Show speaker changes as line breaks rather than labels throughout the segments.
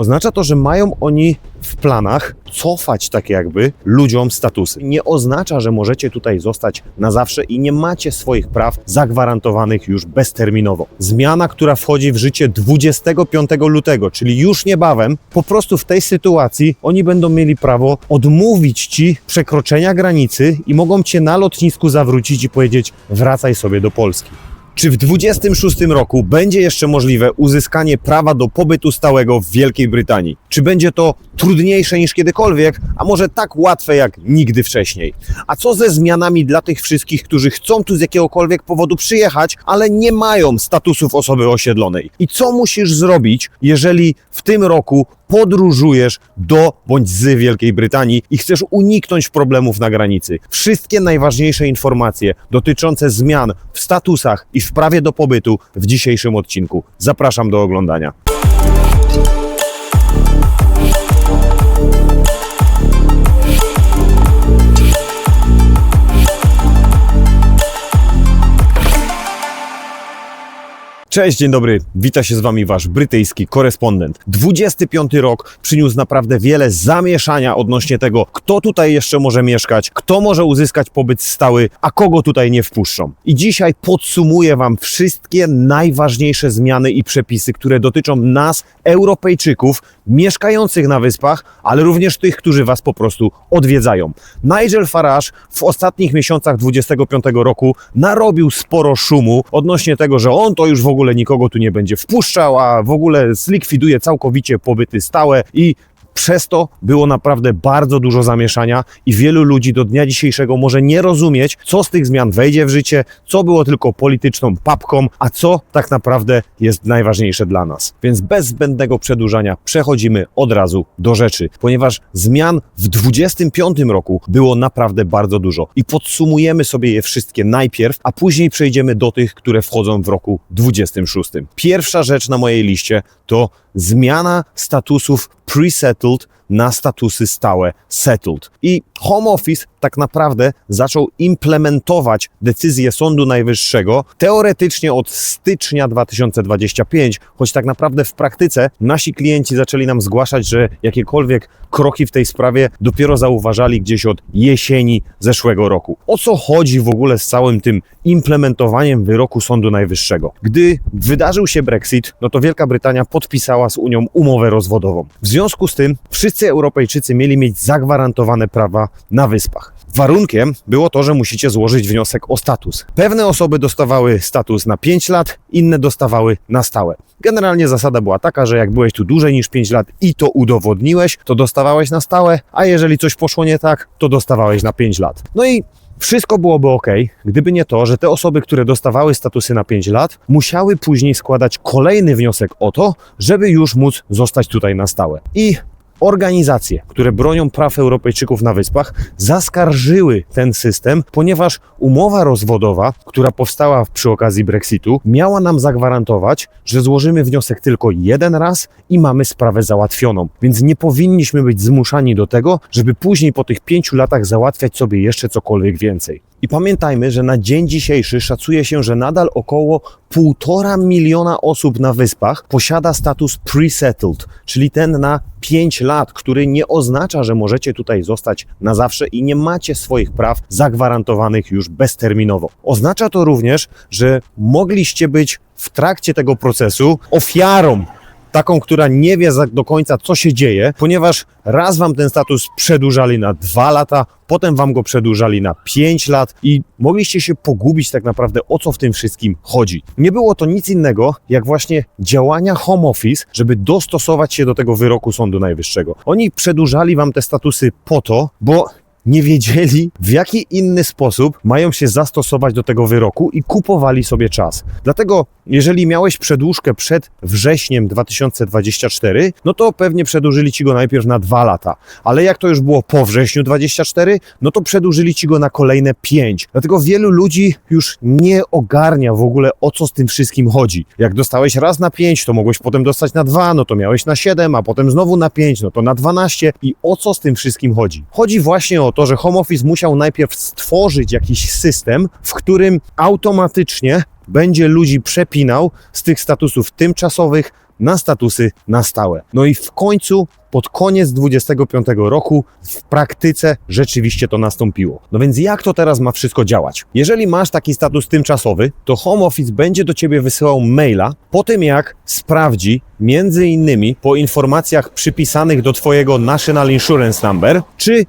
Oznacza to, że mają oni w planach cofać tak jakby ludziom statusy. Nie oznacza, że możecie tutaj zostać na zawsze i nie macie swoich praw zagwarantowanych już bezterminowo. Zmiana, która wchodzi w życie 25 lutego, czyli już niebawem, po prostu w tej sytuacji oni będą mieli prawo odmówić ci przekroczenia granicy i mogą cię na lotnisku zawrócić i powiedzieć: wracaj sobie do Polski. Czy w 26 roku będzie jeszcze możliwe uzyskanie prawa do pobytu stałego w Wielkiej Brytanii? Czy będzie to trudniejsze niż kiedykolwiek, a może tak łatwe jak nigdy wcześniej? A co ze zmianami dla tych wszystkich, którzy chcą tu z jakiegokolwiek powodu przyjechać, ale nie mają statusów osoby osiedlonej? I co musisz zrobić, jeżeli w tym roku podróżujesz do bądź z Wielkiej Brytanii i chcesz uniknąć problemów na granicy. Wszystkie najważniejsze informacje dotyczące zmian w statusach i w prawie do pobytu w dzisiejszym odcinku. Zapraszam do oglądania. Cześć, dzień dobry. Wita się z Wami Wasz brytyjski korespondent. 25 rok przyniósł naprawdę wiele zamieszania odnośnie tego, kto tutaj jeszcze może mieszkać, kto może uzyskać pobyt stały, a kogo tutaj nie wpuszczą. I dzisiaj podsumuję Wam wszystkie najważniejsze zmiany i przepisy, które dotyczą nas, Europejczyków, mieszkających na wyspach, ale również tych, którzy Was po prostu odwiedzają. Nigel Farage w ostatnich miesiącach 25 roku narobił sporo szumu odnośnie tego, że on to już w ogóle nikogo tu nie będzie wpuszczał, a w ogóle zlikwiduje całkowicie pobyty stałe i przez to było naprawdę bardzo dużo zamieszania i wielu ludzi do dnia dzisiejszego może nie rozumieć, co z tych zmian wejdzie w życie, co było tylko polityczną papką, a co tak naprawdę jest najważniejsze dla nas. Więc bez zbędnego przedłużania przechodzimy od razu do rzeczy, ponieważ zmian w 25 roku było naprawdę bardzo dużo i podsumujemy sobie je wszystkie najpierw, a później przejdziemy do tych, które wchodzą w roku 26. Pierwsza rzecz na mojej liście to zmiana statusów pre-settled na statusy stałe settled. I Home Office tak naprawdę zaczął implementować decyzję Sądu Najwyższego teoretycznie od stycznia 2025, choć tak naprawdę w praktyce nasi klienci zaczęli nam zgłaszać, że jakiekolwiek kroki w tej sprawie dopiero zauważali gdzieś od jesieni zeszłego roku. O co chodzi w ogóle z całym tym implementowaniem wyroku Sądu Najwyższego? Gdy wydarzył się Brexit, no to Wielka Brytania podpisała z Unią umowę rozwodową. W związku z tym wszyscy Europejczycy mieli mieć zagwarantowane prawa na wyspach. Warunkiem było to, że musicie złożyć wniosek o status. Pewne osoby dostawały status na 5 lat, inne dostawały na stałe. Generalnie zasada była taka, że jak byłeś tu dłużej niż 5 lat i to udowodniłeś, to dostawałeś na stałe, a jeżeli coś poszło nie tak, to dostawałeś na 5 lat. No i wszystko byłoby ok, gdyby nie to, że te osoby, które dostawały statusy na 5 lat, musiały później składać kolejny wniosek o to, żeby już móc zostać tutaj na stałe. I organizacje, które bronią praw Europejczyków na wyspach, zaskarżyły ten system, ponieważ umowa rozwodowa, która powstała przy okazji Brexitu, miała nam zagwarantować, że złożymy wniosek tylko jeden raz i mamy sprawę załatwioną. Więc nie powinniśmy być zmuszani do tego, żeby później po tych pięciu latach załatwiać sobie jeszcze cokolwiek więcej. I pamiętajmy, że na dzień dzisiejszy szacuje się, że nadal około 1,5 miliona osób na wyspach posiada status pre-settled, czyli ten na 5 lat, który nie oznacza, że możecie tutaj zostać na zawsze i nie macie swoich praw zagwarantowanych już bezterminowo. Oznacza to również, że mogliście być w trakcie tego procesu ofiarą taką, która nie wie do końca, co się dzieje, ponieważ raz wam ten status przedłużali na dwa lata, potem wam go przedłużali na pięć lat i mogliście się pogubić tak naprawdę, o co w tym wszystkim chodzi. Nie było to nic innego, jak właśnie działania Home Office, żeby dostosować się do tego wyroku Sądu Najwyższego. Oni przedłużali wam te statusy po to, bo nie wiedzieli, w jaki inny sposób mają się zastosować do tego wyroku i kupowali sobie czas. Dlatego, jeżeli miałeś przedłużkę przed wrześniem 2024, no to pewnie przedłużyli ci go najpierw na dwa lata. Ale jak to już było po wrześniu 24, no to przedłużyli ci go na kolejne pięć. Dlatego wielu ludzi już nie ogarnia w ogóle o co z tym wszystkim chodzi. Jak dostałeś raz na pięć, to mogłeś potem dostać na dwa, no to miałeś na siedem, a potem znowu na pięć, no to na 12 i o co z tym wszystkim chodzi? Chodzi właśnie o to, że Home Office musiał najpierw stworzyć jakiś system, w którym automatycznie będzie ludzi przepinał z tych statusów tymczasowych na statusy na stałe. No i w końcu pod koniec 25 roku w praktyce rzeczywiście to nastąpiło. No więc jak to teraz ma wszystko działać? Jeżeli masz taki status tymczasowy, to Home Office będzie do ciebie wysyłał maila po tym jak sprawdzi między innymi po informacjach przypisanych do twojego National Insurance Number, czy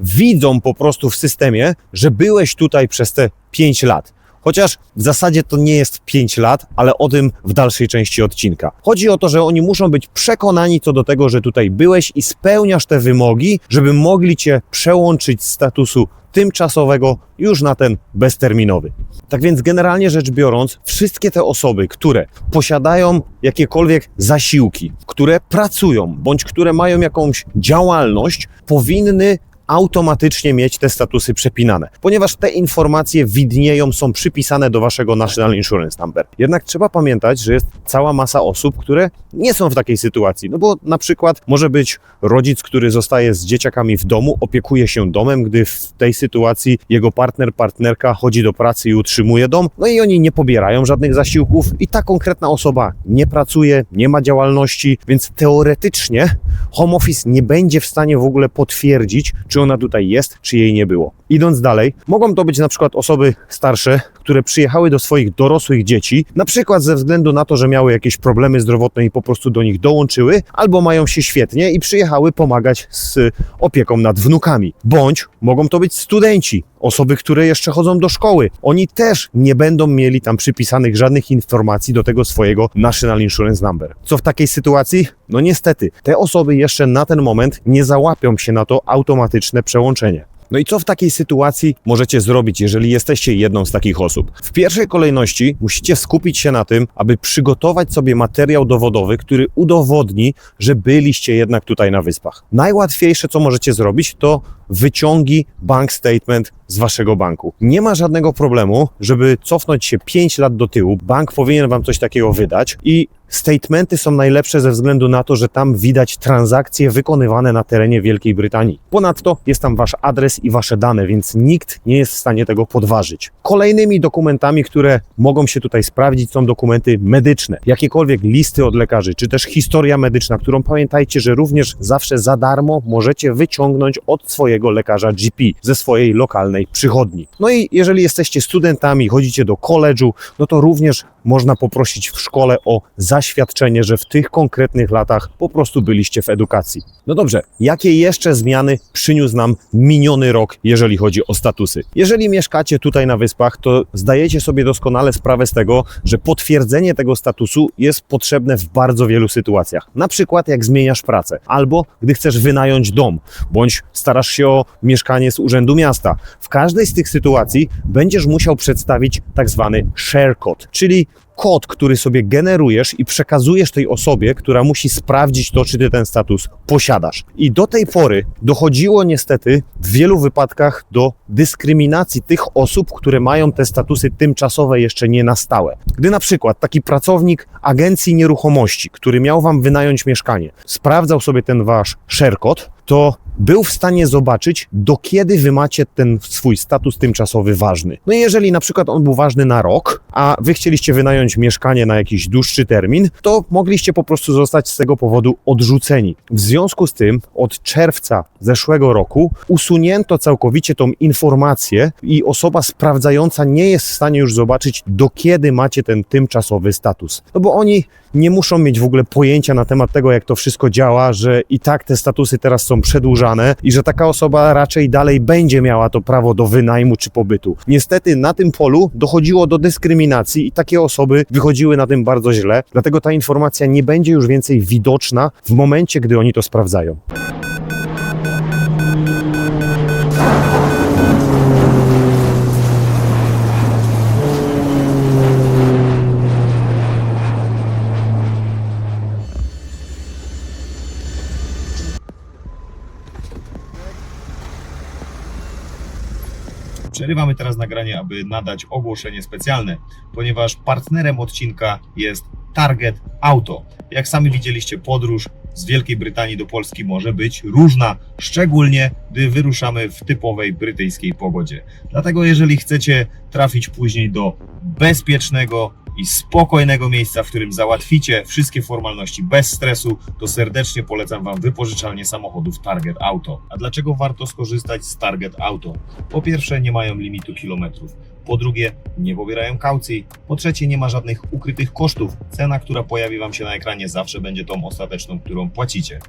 widzą po prostu w systemie, że byłeś tutaj przez te 5 lat. Chociaż w zasadzie to nie jest 5 lat, ale o tym w dalszej części odcinka. Chodzi o to, że oni muszą być przekonani co do tego, że tutaj byłeś i spełniasz te wymogi, żeby mogli cię przełączyć z statusu tymczasowego już na ten bezterminowy. Tak więc generalnie rzecz biorąc, wszystkie te osoby, które posiadają jakiekolwiek zasiłki, które pracują bądź które mają jakąś działalność, powinny automatycznie mieć te statusy przepinane, ponieważ te informacje widnieją, są przypisane do waszego National Insurance Number. Jednak trzeba pamiętać, że jest cała masa osób, które nie są w takiej sytuacji, no bo na przykład może być rodzic, który zostaje z dzieciakami w domu, opiekuje się domem, gdy w tej sytuacji jego partner, partnerka chodzi do pracy i utrzymuje dom, no i oni nie pobierają żadnych zasiłków i ta konkretna osoba nie pracuje, nie ma działalności, więc teoretycznie home office nie będzie w stanie w ogóle potwierdzić, czy ona tutaj jest, czy jej nie było. Idąc dalej, mogą to być na przykład osoby starsze, które przyjechały do swoich dorosłych dzieci, na przykład ze względu na to, że miały jakieś problemy zdrowotne i po prostu do nich dołączyły, albo mają się świetnie i przyjechały pomagać z opieką nad wnukami. Bądź mogą to być studenci, osoby, które jeszcze chodzą do szkoły. Oni też nie będą mieli tam przypisanych żadnych informacji do tego swojego National Insurance Number. Co w takiej sytuacji? No niestety, te osoby jeszcze na ten moment nie załapią się na to automatyczne przełączenie. No i co w takiej sytuacji możecie zrobić, jeżeli jesteście jedną z takich osób? W pierwszej kolejności musicie skupić się na tym, aby przygotować sobie materiał dowodowy, który udowodni, że byliście jednak tutaj na wyspach. Najłatwiejsze, co możecie zrobić, to wyciągi bank statement z waszego banku. Nie ma żadnego problemu, żeby cofnąć się 5 lat do tyłu. Bank powinien wam coś takiego wydać i statementy są najlepsze ze względu na to, że tam widać transakcje wykonywane na terenie Wielkiej Brytanii. Ponadto jest tam wasz adres i wasze dane, więc nikt nie jest w stanie tego podważyć. Kolejnymi dokumentami, które mogą się tutaj sprawdzić, są dokumenty medyczne. Jakiekolwiek listy od lekarzy, czy też historia medyczna, którą pamiętajcie, że również zawsze za darmo możecie wyciągnąć od swojego lekarza GP ze swojej lokalnej przychodni. No i jeżeli jesteście studentami, chodzicie do koledżu, no to również można poprosić w szkole o zaświadczenie, że w tych konkretnych latach po prostu byliście w edukacji. No dobrze, jakie jeszcze zmiany przyniósł nam miniony rok, jeżeli chodzi o statusy? Jeżeli mieszkacie tutaj na wyspach, to zdajecie sobie doskonale sprawę z tego, że potwierdzenie tego statusu jest potrzebne w bardzo wielu sytuacjach. Na przykład jak zmieniasz pracę, albo gdy chcesz wynająć dom, bądź starasz się o mieszkanie z urzędu miasta. W każdej z tych sytuacji będziesz musiał przedstawić tak zwany share code, czyli kod, który sobie generujesz i przekazujesz tej osobie, która musi sprawdzić to, czy ty ten status posiadasz. I do tej pory dochodziło niestety w wielu wypadkach do dyskryminacji tych osób, które mają te statusy tymczasowe jeszcze nie na stałe. Gdy na przykład taki pracownik agencji nieruchomości, który miał wam wynająć mieszkanie, sprawdzał sobie ten wasz code, to był w stanie zobaczyć, do kiedy wy macie ten swój status tymczasowy ważny. No i jeżeli na przykład on był ważny na rok, a wy chcieliście wynająć mieszkanie na jakiś dłuższy termin, to mogliście po prostu zostać z tego powodu odrzuceni. W związku z tym od czerwca zeszłego roku usunięto całkowicie tą informację i osoba sprawdzająca nie jest w stanie już zobaczyć, do kiedy macie ten tymczasowy status. No bo oni nie muszą mieć w ogóle pojęcia na temat tego, jak to wszystko działa, że i tak te statusy teraz są przedłużane i że taka osoba raczej dalej będzie miała to prawo do wynajmu czy pobytu. Niestety na tym polu dochodziło do dyskryminacji i takie osoby wychodziły na tym bardzo źle, dlatego ta informacja nie będzie już więcej widoczna w momencie, gdy oni to sprawdzają.
Przerywamy teraz nagranie, aby nadać ogłoszenie specjalne, ponieważ partnerem odcinka jest Target Auto. Jak sami widzieliście, podróż z Wielkiej Brytanii do Polski może być różna, szczególnie gdy wyruszamy w typowej brytyjskiej pogodzie. Dlatego jeżeli chcecie trafić później do bezpiecznego, i spokojnego miejsca, w którym załatwicie wszystkie formalności bez stresu, to serdecznie polecam Wam wypożyczalnię samochodów Target Auto. A dlaczego warto skorzystać z Target Auto? Po pierwsze, nie mają limitu kilometrów. Po drugie, nie pobierają kaucji. Po trzecie, nie ma żadnych ukrytych kosztów. Cena, która pojawi Wam się na ekranie, zawsze będzie tą ostateczną, którą płacicie.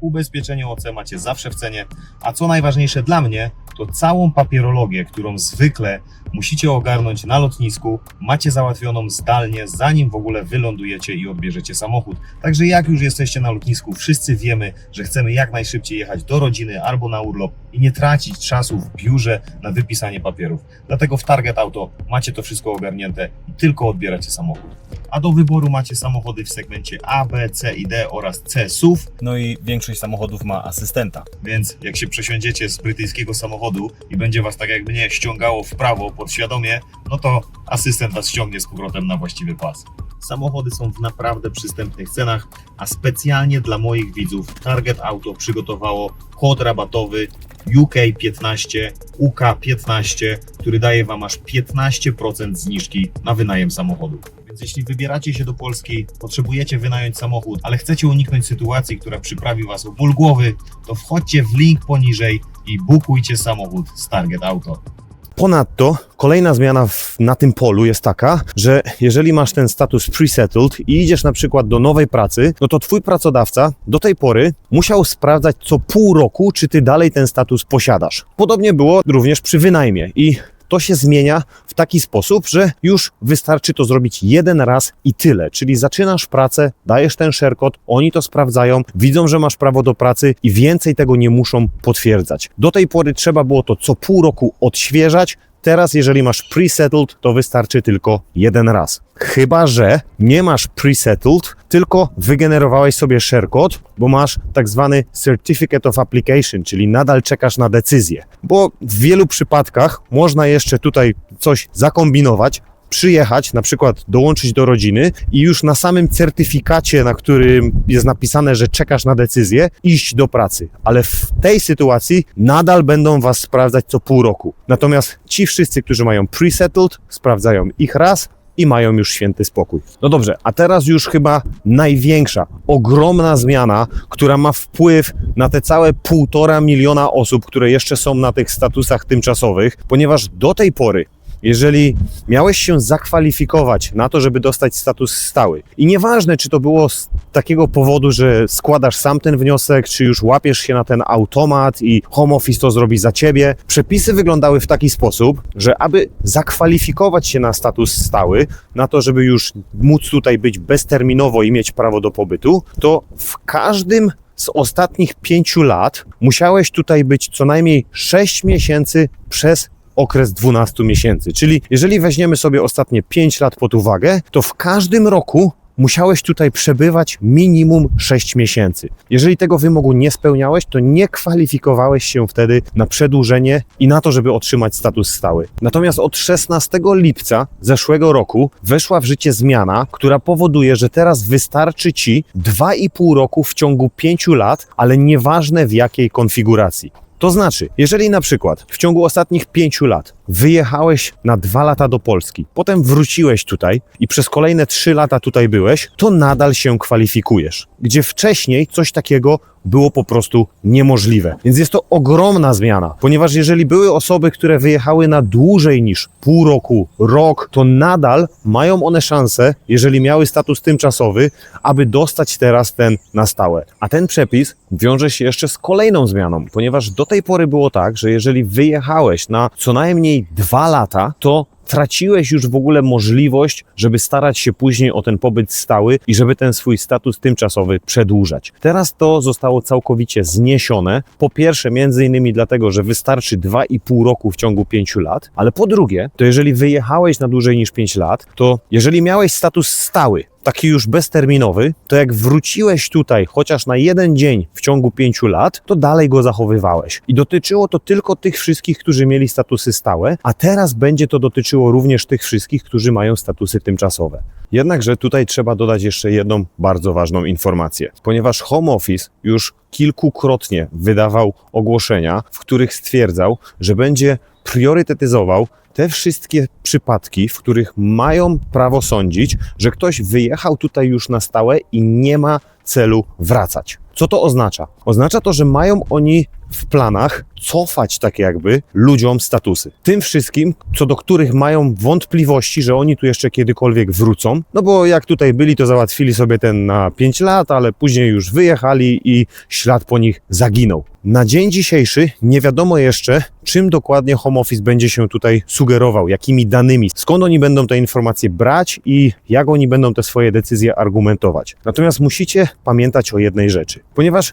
Ubezpieczenie OC macie zawsze w cenie, a co najważniejsze dla mnie, to całą papierologię, którą zwykle musicie ogarnąć na lotnisku, macie załatwioną zdalnie, zanim w ogóle wylądujecie i odbierzecie samochód. Także jak już jesteście na lotnisku, wszyscy wiemy, że chcemy jak najszybciej jechać do rodziny albo na urlop i nie tracić czasu w biurze na wypisanie papierów. Dlatego w Target Auto macie to wszystko ogarnięte i tylko odbieracie samochód. A do wyboru macie samochody w segmencie A, B, C i D oraz C SUV,
No i większość samochodów ma asystenta.
więc jak się przesiądziecie z brytyjskiego samochodu i będzie was tak jak mnie ściągało w prawo podświadomie, no to asystent was ściągnie z powrotem na właściwy pas. Samochody są w naprawdę przystępnych cenach, a specjalnie dla moich widzów Target Auto przygotowało kod rabatowy UK15, UK15, który daje Wam aż 15% zniżki na wynajem samochodu. Więc jeśli wybieracie się do Polski, potrzebujecie wynająć samochód, ale chcecie uniknąć sytuacji, która przyprawi Was o ból głowy, to wchodźcie w link poniżej i bukujcie samochód z Target Auto.
Ponadto kolejna zmiana w, na tym polu jest taka, że jeżeli masz ten status pre-settled i idziesz na przykład do nowej pracy, no to twój pracodawca do tej pory musiał sprawdzać co pół roku, czy ty dalej ten status posiadasz. Podobnie było również przy wynajmie i to się zmienia w taki sposób, że już wystarczy to zrobić jeden raz i tyle. Czyli zaczynasz pracę, dajesz ten szerkot, oni to sprawdzają, widzą, że masz prawo do pracy i więcej tego nie muszą potwierdzać. Do tej pory trzeba było to co pół roku odświeżać. Teraz, jeżeli masz pre-settled, to wystarczy tylko jeden raz. Chyba, że nie masz pre-settled, tylko wygenerowałeś sobie sharecode, bo masz tak zwany Certificate of Application, czyli nadal czekasz na decyzję. Bo w wielu przypadkach można jeszcze tutaj coś zakombinować, przyjechać, na przykład dołączyć do rodziny i już na samym certyfikacie, na którym jest napisane, że czekasz na decyzję, iść do pracy. Ale w tej sytuacji nadal będą was sprawdzać co pół roku. Natomiast ci wszyscy, którzy mają pre-settled, sprawdzają ich raz, i mają już święty spokój. No dobrze, a teraz już chyba największa, ogromna zmiana, która ma wpływ na te całe półtora miliona osób, które jeszcze są na tych statusach tymczasowych, ponieważ do tej pory jeżeli miałeś się zakwalifikować na to, żeby dostać status stały, i nieważne, czy to było z takiego powodu, że składasz sam ten wniosek, czy już łapiesz się na ten automat i home office to zrobi za ciebie, przepisy wyglądały w taki sposób, że aby zakwalifikować się na status stały, na to, żeby już móc tutaj być bezterminowo i mieć prawo do pobytu, to w każdym z ostatnich pięciu lat musiałeś tutaj być co najmniej 6 miesięcy przez okres 12 miesięcy. Czyli jeżeli weźmiemy sobie ostatnie 5 lat pod uwagę, to w każdym roku musiałeś tutaj przebywać minimum 6 miesięcy. Jeżeli tego wymogu nie spełniałeś, to nie kwalifikowałeś się wtedy na przedłużenie i na to, żeby otrzymać status stały. Natomiast od 16 lipca zeszłego roku weszła w życie zmiana, która powoduje, że teraz wystarczy ci 2,5 roku w ciągu 5 lat, ale nieważne w jakiej konfiguracji. To znaczy, jeżeli na przykład w ciągu ostatnich pięciu lat wyjechałeś na dwa lata do Polski, potem wróciłeś tutaj i przez kolejne trzy lata tutaj byłeś, to nadal się kwalifikujesz. Gdzie wcześniej coś takiego było po prostu niemożliwe. Więc jest to ogromna zmiana, ponieważ jeżeli były osoby, które wyjechały na dłużej niż pół roku, rok, to nadal mają one szansę, jeżeli miały status tymczasowy, aby dostać teraz ten na stałe. A ten przepis wiąże się jeszcze z kolejną zmianą, ponieważ do tej pory było tak, że jeżeli wyjechałeś na co najmniej dwa lata, to traciłeś już w ogóle możliwość, żeby starać się później o ten pobyt stały i żeby ten swój status tymczasowy przedłużać. Teraz to zostało całkowicie zniesione. Po pierwsze, między innymi dlatego, że wystarczy 2,5 roku w ciągu 5 lat, ale po drugie, to jeżeli wyjechałeś na dłużej niż 5 lat, to jeżeli miałeś status stały, taki już bezterminowy, to jak wróciłeś tutaj chociaż na jeden dzień w ciągu pięciu lat, to dalej go zachowywałeś. I dotyczyło to tylko tych wszystkich, którzy mieli statusy stałe, a teraz będzie to dotyczyło również tych wszystkich, którzy mają statusy tymczasowe. Jednakże tutaj trzeba dodać jeszcze jedną bardzo ważną informację, ponieważ Home Office już kilkukrotnie wydawał ogłoszenia, w których stwierdzał, że będzie priorytetyzował te wszystkie przypadki, w których mają prawo sądzić, że ktoś wyjechał tutaj już na stałe i nie ma celu wracać. Co to oznacza? Oznacza to, że mają oni w planach cofać tak jakby ludziom statusy. Tym wszystkim, co do których mają wątpliwości, że oni tu jeszcze kiedykolwiek wrócą. No bo jak tutaj byli, to załatwili sobie ten na 5 lat, ale później już wyjechali i ślad po nich zaginął. Na dzień dzisiejszy nie wiadomo jeszcze, czym dokładnie Home Office będzie się tutaj sugerował, jakimi danymi, skąd oni będą te informacje brać i jak oni będą te swoje decyzje argumentować. Natomiast musicie pamiętać o jednej rzeczy, ponieważ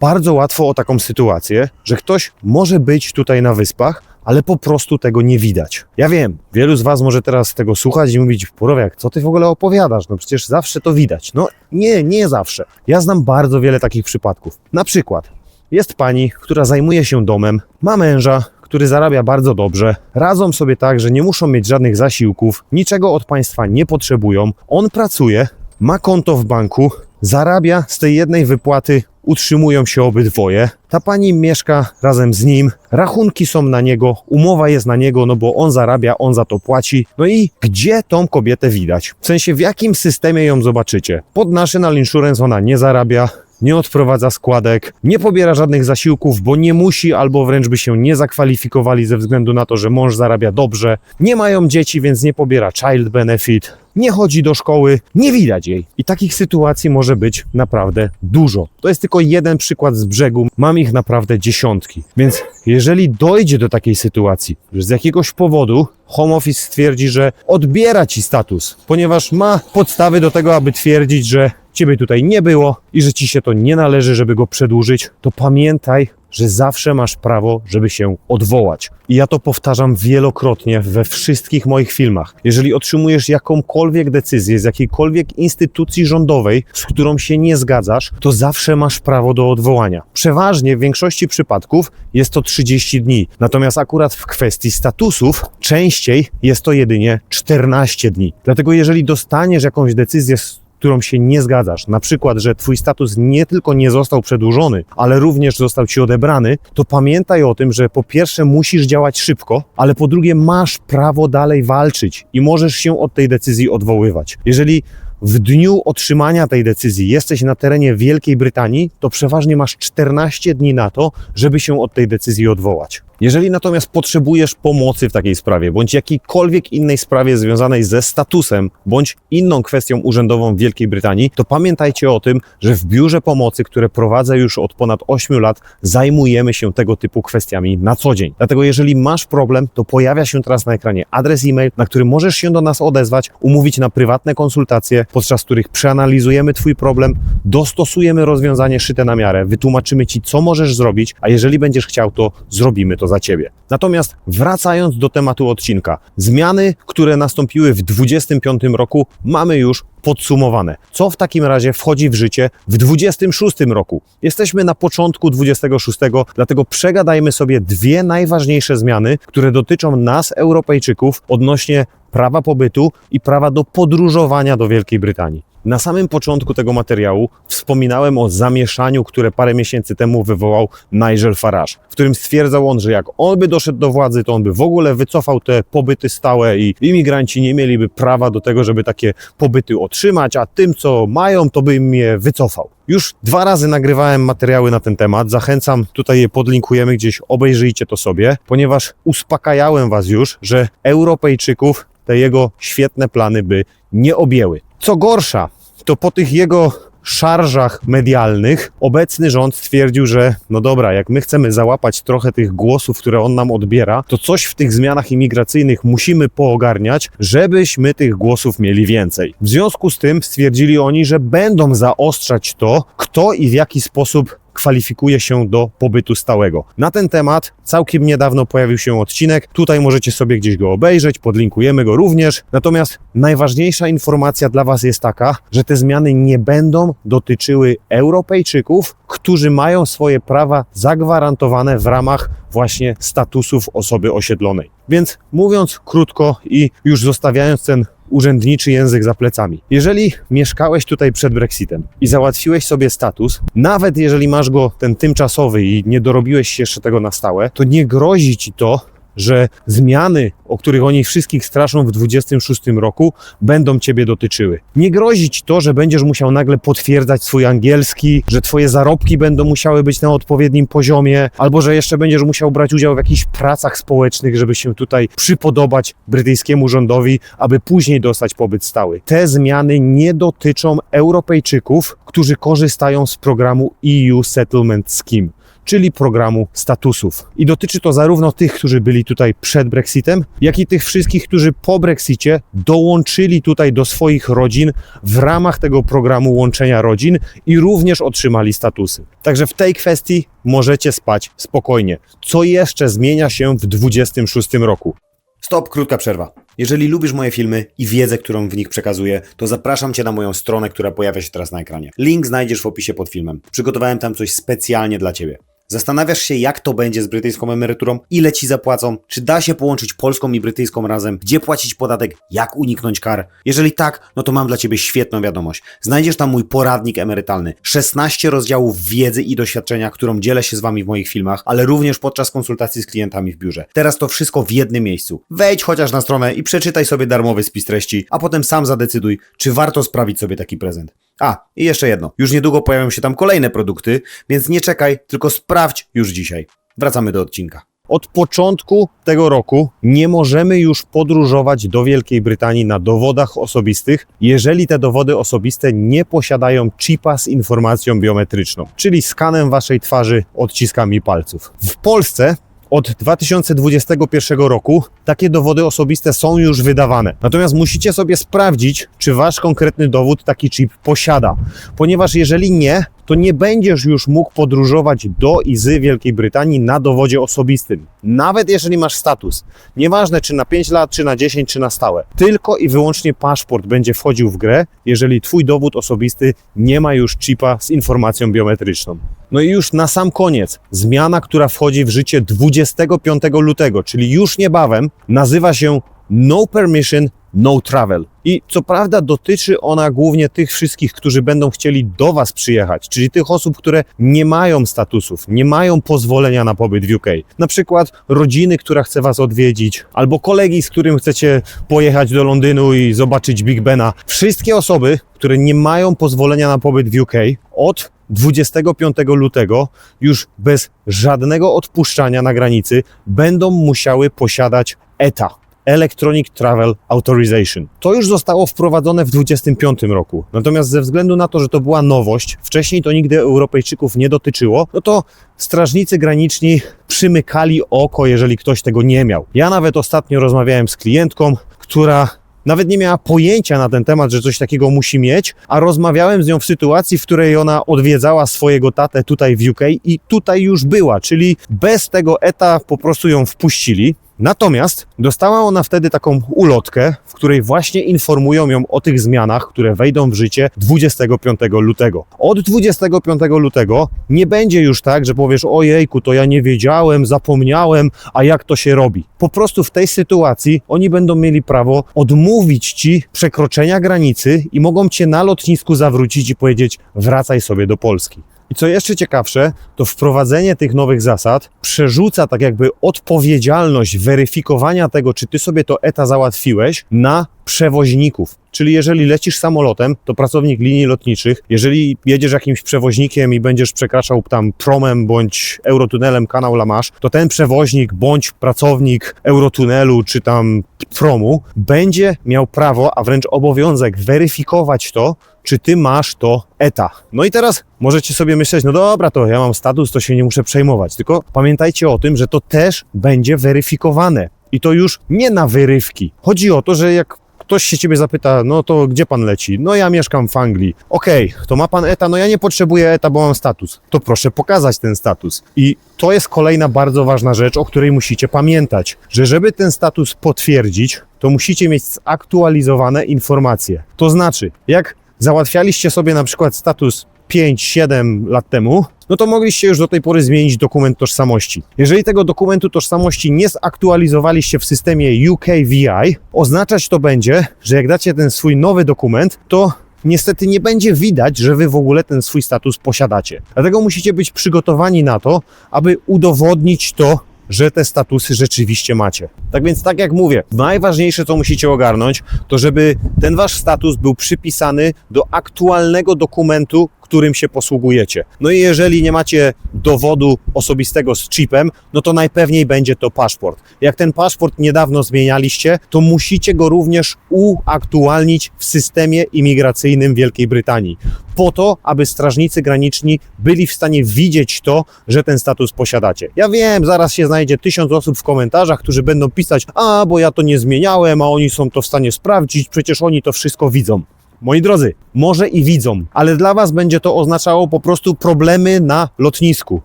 bardzo łatwo o taką sytuację, że ktoś może być tutaj na wyspach, ale po prostu tego nie widać. Ja wiem, wielu z Was może teraz tego słuchać i mówić, Porowiak, co Ty w ogóle opowiadasz? No przecież zawsze to widać. No nie, nie zawsze. Ja znam bardzo wiele takich przypadków. Na przykład jest pani, która zajmuje się domem, ma męża, który zarabia bardzo dobrze, radzą sobie tak, że nie muszą mieć żadnych zasiłków, niczego od państwa nie potrzebują. On pracuje, ma konto w banku, zarabia z tej jednej wypłaty, utrzymują się obydwoje. Ta pani mieszka razem z nim, rachunki są na niego, umowa jest na niego, no bo on zarabia, on za to płaci. No i gdzie tą kobietę widać? W sensie w jakim systemie ją zobaczycie? Pod National Insurance ona nie zarabia, nie odprowadza składek, nie pobiera żadnych zasiłków, bo nie musi albo wręcz by się nie zakwalifikowali ze względu na to, że mąż zarabia dobrze, nie mają dzieci, więc nie pobiera child benefit, nie chodzi do szkoły, nie widać jej. I takich sytuacji może być naprawdę dużo. To jest tylko jeden przykład z brzegu, mam ich naprawdę dziesiątki. Więc jeżeli dojdzie do takiej sytuacji, że z jakiegoś powodu Home Office stwierdzi, że odbiera ci status, ponieważ ma podstawy do tego, aby twierdzić, że ciebie tutaj nie było i że ci się to nie należy, żeby go przedłużyć, to pamiętaj, że zawsze masz prawo, żeby się odwołać. I ja to powtarzam wielokrotnie we wszystkich moich filmach. Jeżeli otrzymujesz jakąkolwiek decyzję z jakiejkolwiek instytucji rządowej, z którą się nie zgadzasz, to zawsze masz prawo do odwołania. Przeważnie w większości przypadków jest to 30 dni. Natomiast akurat w kwestii statusów częściej jest to jedynie 14 dni. Dlatego jeżeli dostaniesz jakąś decyzję z którą się nie zgadzasz, na przykład, że twój status nie tylko nie został przedłużony, ale również został ci odebrany, to pamiętaj o tym, że po pierwsze musisz działać szybko, ale po drugie masz prawo dalej walczyć i możesz się od tej decyzji odwoływać. Jeżeli w dniu otrzymania tej decyzji jesteś na terenie Wielkiej Brytanii, to przeważnie masz 14 dni na to, żeby się od tej decyzji odwołać. Jeżeli natomiast potrzebujesz pomocy w takiej sprawie, bądź jakiejkolwiek innej sprawie związanej ze statusem, bądź inną kwestią urzędową w Wielkiej Brytanii, to pamiętajcie o tym, że w biurze pomocy, które prowadzę już od ponad 8 lat, zajmujemy się tego typu kwestiami na co dzień. Dlatego jeżeli masz problem, to pojawia się teraz na ekranie adres e-mail, na który możesz się do nas odezwać, umówić na prywatne konsultacje, podczas których przeanalizujemy Twój problem, dostosujemy rozwiązanie szyte na miarę, wytłumaczymy Ci, co możesz zrobić, a jeżeli będziesz chciał, to zrobimy to za Ciebie. Natomiast wracając do tematu odcinka, zmiany, które nastąpiły w 2025 roku, mamy już podsumowane. Co w takim razie wchodzi w życie w 26 roku? Jesteśmy na początku 26, dlatego przegadajmy sobie dwie najważniejsze zmiany, które dotyczą nas, Europejczyków, odnośnie prawa pobytu i prawa do podróżowania do Wielkiej Brytanii. Na samym początku tego materiału wspominałem o zamieszaniu, które parę miesięcy temu wywołał Nigel Farage, w którym stwierdzał on, że jak on by doszedł do władzy, to on by w ogóle wycofał te pobyty stałe i imigranci nie mieliby prawa do tego, żeby takie pobyty otrzymać, a tym, co mają, to by im je wycofał. Już dwa razy nagrywałem materiały na ten temat. Zachęcam, tutaj je podlinkujemy gdzieś, obejrzyjcie to sobie, ponieważ uspokajałem Was już, że Europejczyków te jego świetne plany by nie objęły. Co gorsza, to po tych jego szarżach medialnych obecny rząd stwierdził, że no dobra, jak my chcemy załapać trochę tych głosów, które on nam odbiera, to coś w tych zmianach imigracyjnych musimy poogarniać, żebyśmy tych głosów mieli więcej. W związku z tym stwierdzili oni, że będą zaostrzać to, kto i w jaki sposób kwalifikuje się do pobytu stałego. Na ten temat całkiem niedawno pojawił się odcinek. Tutaj możecie sobie gdzieś go obejrzeć, podlinkujemy go również. Natomiast najważniejsza informacja dla Was jest taka, że te zmiany nie będą dotyczyły Europejczyków, którzy mają swoje prawa zagwarantowane w ramach właśnie statusów osoby osiedlonej. Więc mówiąc krótko i już zostawiając ten urzędniczy język za plecami. Jeżeli mieszkałeś tutaj przed Brexitem i załatwiłeś sobie status, nawet jeżeli masz go ten tymczasowy i nie dorobiłeś się jeszcze tego na stałe, to nie grozi ci to że zmiany, o których oni wszystkich straszą w 26 roku, będą ciebie dotyczyły. Nie grozi ci to, że będziesz musiał nagle potwierdzać swój angielski, że twoje zarobki będą musiały być na odpowiednim poziomie, albo że jeszcze będziesz musiał brać udział w jakichś pracach społecznych, żeby się tutaj przypodobać brytyjskiemu rządowi, aby później dostać pobyt stały. Te zmiany nie dotyczą Europejczyków, którzy korzystają z programu EU Settlement Scheme czyli programu statusów. I dotyczy to zarówno tych, którzy byli tutaj przed Brexitem, jak i tych wszystkich, którzy po Brexicie dołączyli tutaj do swoich rodzin w ramach tego programu łączenia rodzin i również otrzymali statusy. Także w tej kwestii możecie spać spokojnie. Co jeszcze zmienia się w 2026 roku?
Stop, krótka przerwa. Jeżeli lubisz moje filmy i wiedzę, którą w nich przekazuję, to zapraszam Cię na moją stronę, która pojawia się teraz na ekranie. Link znajdziesz w opisie pod filmem. Przygotowałem tam coś specjalnie dla Ciebie. Zastanawiasz się, jak to będzie z brytyjską emeryturą, ile ci zapłacą, czy da się połączyć polską i brytyjską razem, gdzie płacić podatek, jak uniknąć kar. Jeżeli tak, no to mam dla ciebie świetną wiadomość. Znajdziesz tam mój poradnik emerytalny. 16 rozdziałów wiedzy i doświadczenia, którą dzielę się z wami w moich filmach, ale również podczas konsultacji z klientami w biurze. Teraz to wszystko w jednym miejscu. Wejdź chociaż na stronę i przeczytaj sobie darmowy spis treści, a potem sam zadecyduj, czy warto sprawić sobie taki prezent. A, i jeszcze jedno. Już niedługo pojawią się tam kolejne produkty, więc nie czekaj, tylko sprawdź już dzisiaj. Wracamy do odcinka.
Od początku tego roku nie możemy już podróżować do Wielkiej Brytanii na dowodach osobistych, jeżeli te dowody osobiste nie posiadają chipa z informacją biometryczną, czyli skanem waszej twarzy, odciskami palców. W Polsce od 2021 roku takie dowody osobiste są już wydawane. Natomiast musicie sobie sprawdzić, czy wasz konkretny dowód taki chip posiada, ponieważ jeżeli nie, to nie będziesz już mógł podróżować do i z Wielkiej Brytanii na dowodzie osobistym. Nawet jeżeli masz status. Nieważne czy na 5 lat, czy na 10, czy na stałe. Tylko i wyłącznie paszport będzie wchodził w grę, jeżeli twój dowód osobisty nie ma już chipa z informacją biometryczną. No i już na sam koniec, zmiana, która wchodzi w życie 25 lutego, czyli już niebawem, nazywa się No Permission, No Travel. I co prawda dotyczy ona głównie tych wszystkich, którzy będą chcieli do Was przyjechać, czyli tych osób, które nie mają statusów, nie mają pozwolenia na pobyt w UK. Na przykład rodziny, która chce Was odwiedzić, albo kolegi, z którym chcecie pojechać do Londynu i zobaczyć Big Bena. Wszystkie osoby, które nie mają pozwolenia na pobyt w UK od 25 lutego już bez żadnego odpuszczania na granicy będą musiały posiadać ETA. Electronic Travel Authorization. To już zostało wprowadzone w 2025 roku. Natomiast ze względu na to, że to była nowość, wcześniej to nigdy Europejczyków nie dotyczyło, no to strażnicy graniczni przymykali oko, jeżeli ktoś tego nie miał. Ja nawet ostatnio rozmawiałem z klientką, która nawet nie miała pojęcia na ten temat, że coś takiego musi mieć, a rozmawiałem z nią w sytuacji, w której ona odwiedzała swojego tatę tutaj w UK i tutaj już była, czyli bez tego ETA po prostu ją wpuścili. Natomiast dostała ona wtedy taką ulotkę, w której właśnie informują ją o tych zmianach, które wejdą w życie 25 lutego. Od 25 lutego nie będzie już tak, że powiesz: Ojejku, to ja nie wiedziałem, zapomniałem, a jak to się robi. Po prostu w tej sytuacji oni będą mieli prawo odmówić ci przekroczenia granicy i mogą cię na lotnisku zawrócić i powiedzieć: wracaj sobie do Polski. I co jeszcze ciekawsze, to wprowadzenie tych nowych zasad przerzuca tak jakby odpowiedzialność weryfikowania tego, czy ty sobie to ETA załatwiłeś, na przewoźników. Czyli jeżeli lecisz samolotem, to pracownik linii lotniczych, jeżeli jedziesz jakimś przewoźnikiem i będziesz przekraczał tam promem bądź eurotunelem kanał La Manche, to ten przewoźnik bądź pracownik eurotunelu czy tam promu będzie miał prawo, a wręcz obowiązek weryfikować to, czy ty masz to ETA. No i teraz możecie sobie myśleć, no dobra, to ja mam status, to się nie muszę przejmować. Tylko pamiętajcie o tym, że to też będzie weryfikowane. I to już nie na wyrywki. Chodzi o to, że jak ktoś się ciebie zapyta, no to gdzie pan leci? No ja mieszkam w Anglii. Okej, to ma pan ETA? No ja nie potrzebuję ETA, bo mam status. To proszę pokazać ten status. I to jest kolejna bardzo ważna rzecz, o której musicie pamiętać, że żeby ten status potwierdzić, to musicie mieć zaktualizowane informacje. To znaczy, jak załatwialiście sobie na przykład status 5-7 lat temu, no to mogliście już do tej pory zmienić dokument tożsamości. Jeżeli tego dokumentu tożsamości nie zaktualizowaliście w systemie UKVI, oznaczać to będzie, że jak dacie ten swój nowy dokument, to niestety nie będzie widać, że wy w ogóle ten swój status posiadacie. Dlatego musicie być przygotowani na to, aby udowodnić to że te statusy rzeczywiście macie. Tak więc, tak jak mówię, najważniejsze, co musicie ogarnąć, to żeby ten wasz status był przypisany do aktualnego dokumentu, którym się posługujecie. No i jeżeli nie macie dowodu osobistego z chipem, no to najpewniej będzie to paszport. Jak ten paszport niedawno zmienialiście, to musicie go również uaktualnić w systemie imigracyjnym Wielkiej Brytanii. Po to, aby strażnicy graniczni byli w stanie widzieć to, że ten status posiadacie. Ja wiem, zaraz się znajdzie tysiąc osób w komentarzach, którzy będą pisać, a bo ja to nie zmieniałem, a oni są to w stanie sprawdzić, przecież oni to wszystko widzą. Moi drodzy, może i widzą, ale dla Was będzie to oznaczało po prostu problemy na lotnisku.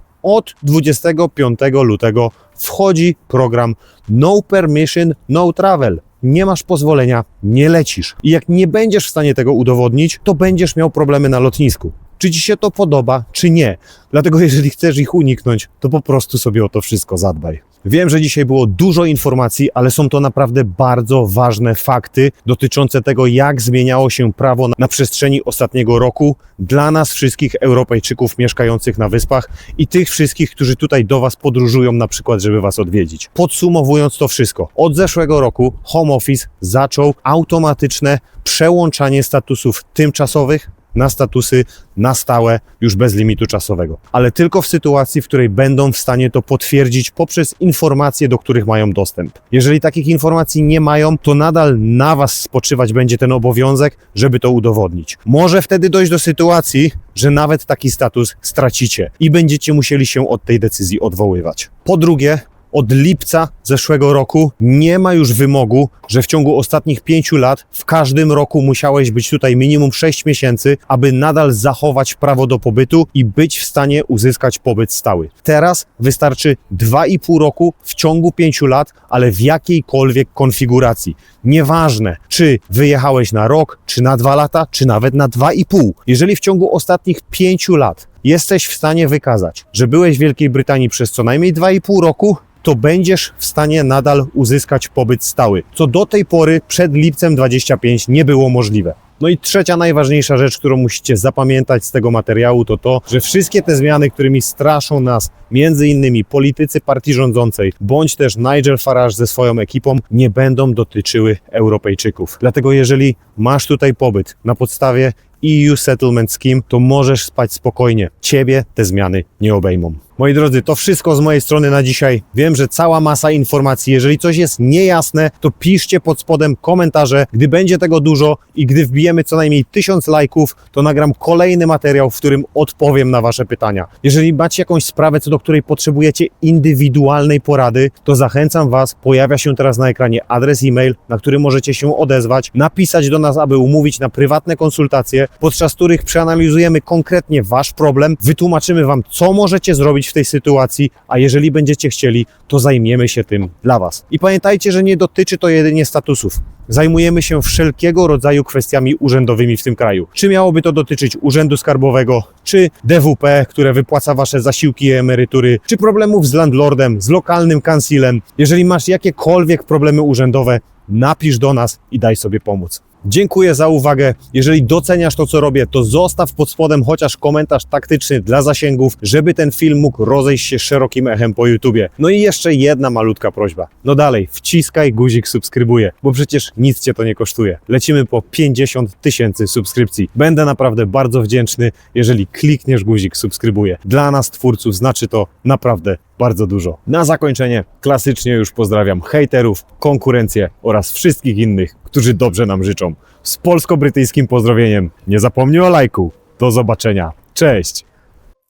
Od 25 lutego wchodzi program No Permission, No Travel. Nie masz pozwolenia, nie lecisz. I jak nie będziesz w stanie tego udowodnić, to będziesz miał problemy na lotnisku. Czy ci się to podoba, czy nie? Dlatego, jeżeli chcesz ich uniknąć, to po prostu sobie o to wszystko zadbaj. Wiem, że dzisiaj było dużo informacji, ale są to naprawdę bardzo ważne fakty dotyczące tego, jak zmieniało się prawo na przestrzeni ostatniego roku dla nas wszystkich Europejczyków mieszkających na wyspach i tych wszystkich, którzy tutaj do Was podróżują, na przykład, żeby Was odwiedzić. Podsumowując to wszystko, od zeszłego roku Home Office zaczął automatyczne przełączanie statusów tymczasowych na statusy na stałe, już bez limitu czasowego. Ale tylko w sytuacji, w której będą w stanie to potwierdzić poprzez informacje, do których mają dostęp. Jeżeli takich informacji nie mają, to nadal na Was spoczywać będzie ten obowiązek, żeby to udowodnić. Może wtedy dojść do sytuacji, że nawet taki status stracicie i będziecie musieli się od tej decyzji odwoływać. Po drugie, od lipca zeszłego roku nie ma już wymogu, że w ciągu ostatnich pięciu lat w każdym roku musiałeś być tutaj minimum 6 miesięcy, aby nadal zachować prawo do pobytu i być w stanie uzyskać pobyt stały. Teraz wystarczy 2,5 roku w ciągu 5 lat, ale w jakiejkolwiek konfiguracji. Nieważne, czy wyjechałeś na rok, czy na 2 lata, czy nawet na 2,5. Jeżeli w ciągu ostatnich 5 lat jesteś w stanie wykazać, że byłeś w Wielkiej Brytanii przez co najmniej 2,5 roku, to będziesz w stanie nadal uzyskać pobyt stały, co do tej pory przed lipcem 25 nie było możliwe. No i trzecia najważniejsza rzecz, którą musicie zapamiętać z tego materiału, to to, że wszystkie te zmiany, którymi straszą nas między innymi politycy partii rządzącej, bądź też Nigel Farage ze swoją ekipą, nie będą dotyczyły Europejczyków. Dlatego jeżeli masz tutaj pobyt na podstawie EU Settlement Scheme, to możesz spać spokojnie. Ciebie te zmiany nie obejmą. Moi drodzy, to wszystko z mojej strony na dzisiaj. Wiem, że cała masa informacji. Jeżeli coś jest niejasne, to piszcie pod spodem komentarze. Gdy będzie tego dużo i gdy wbijemy co najmniej tysiąc lajków, to nagram kolejny materiał, w którym odpowiem na Wasze pytania. Jeżeli macie jakąś sprawę, co do której potrzebujecie indywidualnej porady, to zachęcam Was. Pojawia się teraz na ekranie adres e-mail, na który możecie się odezwać, napisać do nas, aby umówić na prywatne konsultacje, podczas których przeanalizujemy konkretnie Wasz problem, wytłumaczymy Wam, co możecie zrobić w tej sytuacji, a jeżeli będziecie chcieli, to zajmiemy się tym dla Was. I pamiętajcie, że nie dotyczy to jedynie statusów. Zajmujemy się wszelkiego rodzaju kwestiami urzędowymi w tym kraju. Czy miałoby to dotyczyć Urzędu Skarbowego, czy DWP, które wypłaca Wasze zasiłki i emerytury, czy problemów z landlordem, z lokalnym kansilem. Jeżeli masz jakiekolwiek problemy urzędowe, napisz do nas i daj sobie pomóc. Dziękuję za uwagę. Jeżeli doceniasz to, co robię, to zostaw pod spodem chociaż komentarz taktyczny dla zasięgów, żeby ten film mógł rozejść się szerokim echem po YouTubie. No i jeszcze jedna malutka prośba. No dalej, wciskaj guzik subskrybuję, bo przecież nic Cię to nie kosztuje. Lecimy po 50 tysięcy subskrypcji. Będę naprawdę bardzo wdzięczny, jeżeli klikniesz guzik subskrybuję. Dla nas, twórców, znaczy to naprawdę bardzo dużo. Na zakończenie klasycznie już pozdrawiam hejterów, konkurencję oraz wszystkich innych, którzy dobrze nam życzą. Z polsko-brytyjskim pozdrowieniem. Nie zapomnij o lajku. Do zobaczenia. Cześć!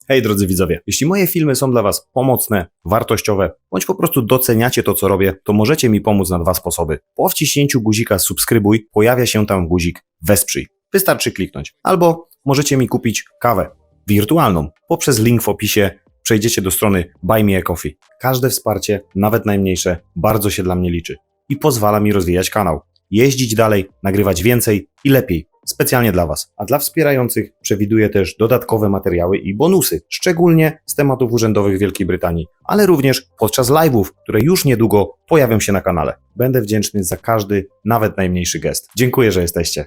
Hej drodzy widzowie, jeśli moje filmy są dla Was pomocne, wartościowe, bądź po prostu doceniacie to, co robię, to możecie mi pomóc na dwa sposoby. Po wciśnięciu guzika subskrybuj pojawia się tam guzik wesprzyj. Wystarczy kliknąć. Albo możecie mi kupić kawę wirtualną. Poprzez link w opisie przejdziecie do strony Buy Me a Coffee. Każde wsparcie, nawet najmniejsze, bardzo się dla mnie liczy i pozwala mi rozwijać kanał, jeździć dalej, nagrywać więcej i lepiej. Specjalnie dla Was. A dla wspierających przewiduję też dodatkowe materiały i bonusy, szczególnie z tematów urzędowych Wielkiej Brytanii, ale również podczas live'ów, które już niedługo pojawią się na kanale. Będę wdzięczny za każdy, nawet najmniejszy gest. Dziękuję, że jesteście.